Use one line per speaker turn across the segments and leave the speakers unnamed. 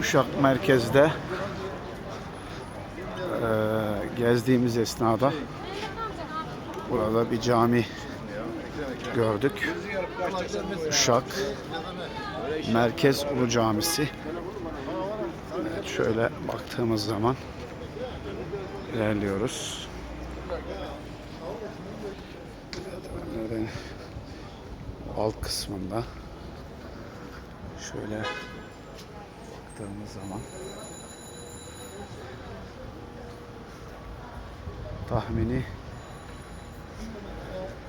Uşak merkezde eee, gezdiğimiz esnada burada bir cami gördük. Uşak Merkez Ulu Camisi. Evet, şöyle baktığımız zaman ilerliyoruz. Alt kısmında şöyle baktığımız zaman tahmini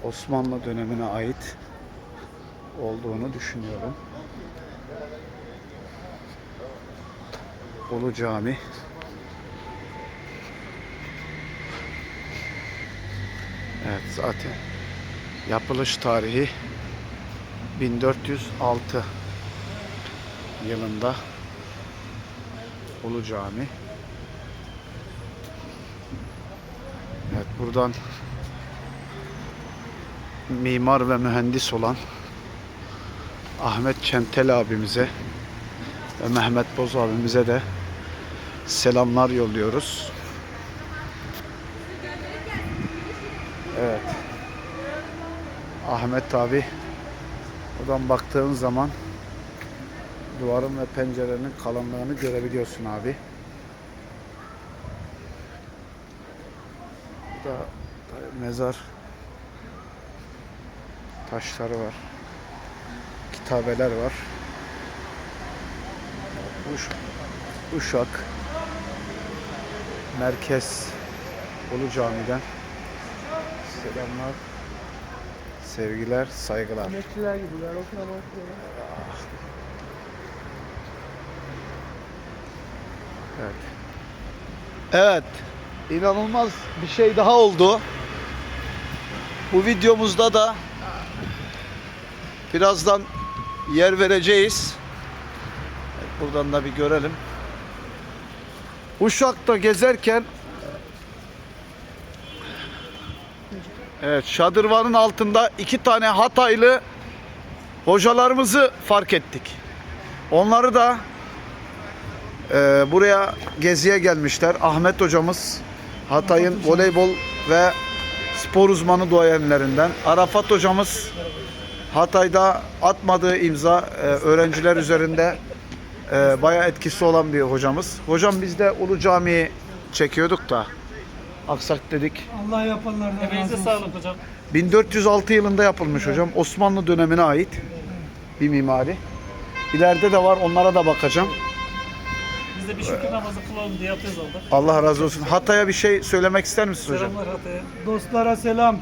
Osmanlı dönemine ait olduğunu düşünüyorum. Ulu Cami. Evet zaten yapılış tarihi 1406 yılında Ulu Cami. Evet buradan mimar ve mühendis olan Ahmet Çentel abimize ve Mehmet Boz abimize de selamlar yolluyoruz. Evet. Ahmet abi buradan baktığın zaman duvarın ve pencerenin kalınlığını görebiliyorsun abi. Burada da mezar taşları var. Kitabeler var. Uş, Uşak Merkez Ulu Cami'den selamlar, sevgiler, saygılar.
Emekçiler gibi yani o
Evet. Evet. inanılmaz bir şey daha oldu. Bu videomuzda da birazdan yer vereceğiz. Buradan da bir görelim. Uşak'ta gezerken Evet, şadırvanın altında iki tane Hataylı hocalarımızı fark ettik. Onları da ee, buraya geziye gelmişler. Ahmet hocamız Hatay'ın voleybol ve spor uzmanı duayenlerinden. Arafat hocamız Hatay'da atmadığı imza e, öğrenciler üzerinde e, bayağı etkisi olan bir hocamız. Hocam biz de Ulu Cami'yi çekiyorduk da aksak dedik.
Allah yapanlardan razı
Emeğinize
olsun.
sağlık hocam.
1406 yılında yapılmış hocam. Osmanlı dönemine ait bir mimari. İleride de var onlara da bakacağım.
De bir şükür namazı kılalım diye yapıyoruz orada.
Allah razı olsun. Hatay'a bir şey söylemek ister misiniz hocam?
Selamlar Hatay'a.
Dostlara selam.